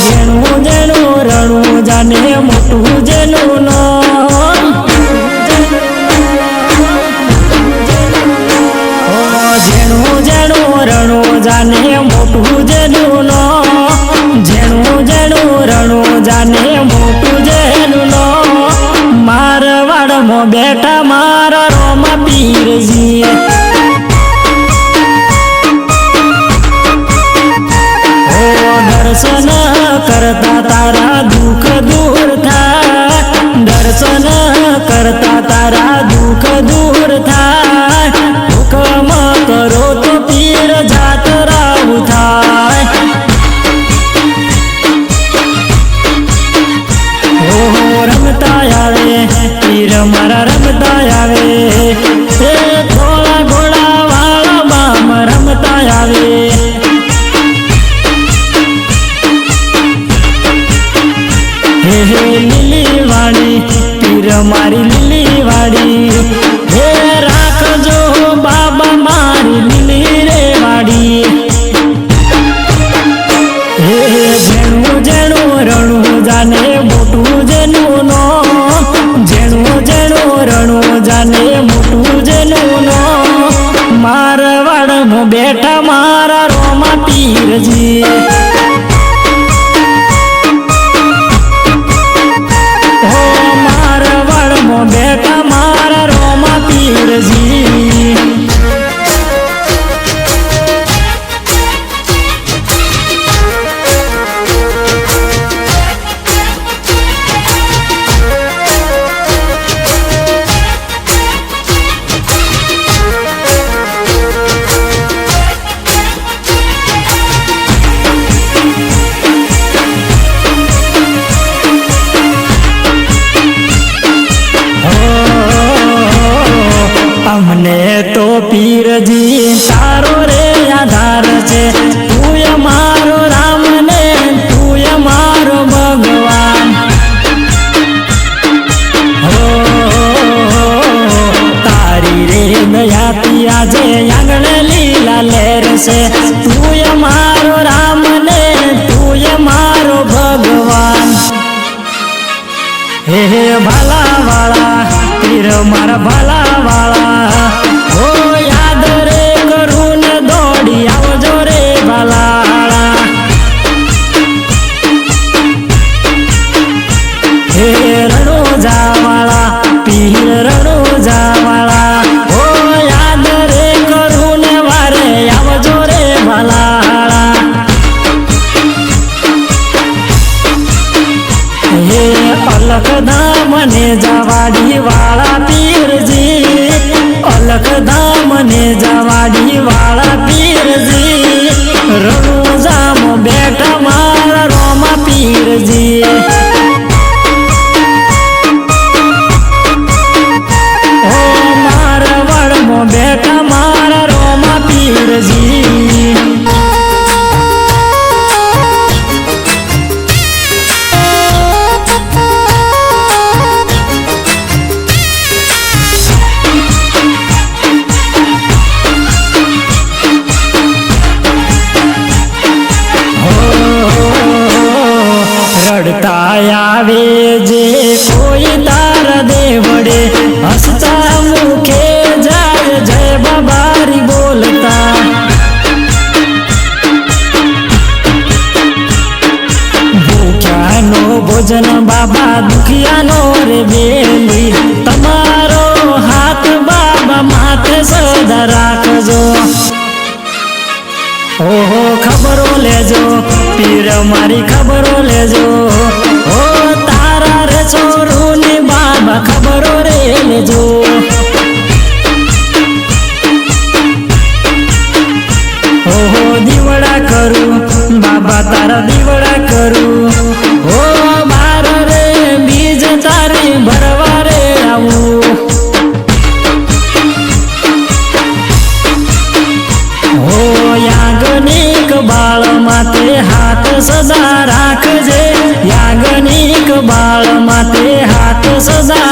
ઝીણું ઝીણું રણું જાને મોટું જેનું નામ ઝીણું ઝીણું રણું જાને મોટું જેનું નામ ઝીણું ઝીણું રણું જાને મોટું જેનું નામ મારવાડમાં બેઠા મારા રોમા પીરજી દર્શન કરતા તારા દુઃખ દૂર થાય. દર્શન કરતા તારા હે લીલી વાળી પીર મારી લીલી વાડી આજે આંગણે લીલા લહેર છે તું મારો રામ ને તું મારો ભગવાન. હે હે ભાલા વાળા તીર મારા ભાલા વાળા hands off રડતા આવે જે કોઈ તાર દેવડે હસતા મુખે જાય, જય બાબારી બોલતા. ભોજન બાબા, દુખિયાનો રે બેલી તમારો હાથ બાબા, માથે સદા રાખજો. ઓહો, ખબરો લેજો, પીર મારી ખબરો લેજો. લેજો ઓહો, દીવડા કરું, બાબા તારા દીવડા કરું. ઓ મારા રે, બીજ તારે ભરવા રે આવું. હો યાજ્ઞિક બાળ માથે હાથ સદા રાખજે. યાજ્ઞિક બાળ માથે હાથ સદા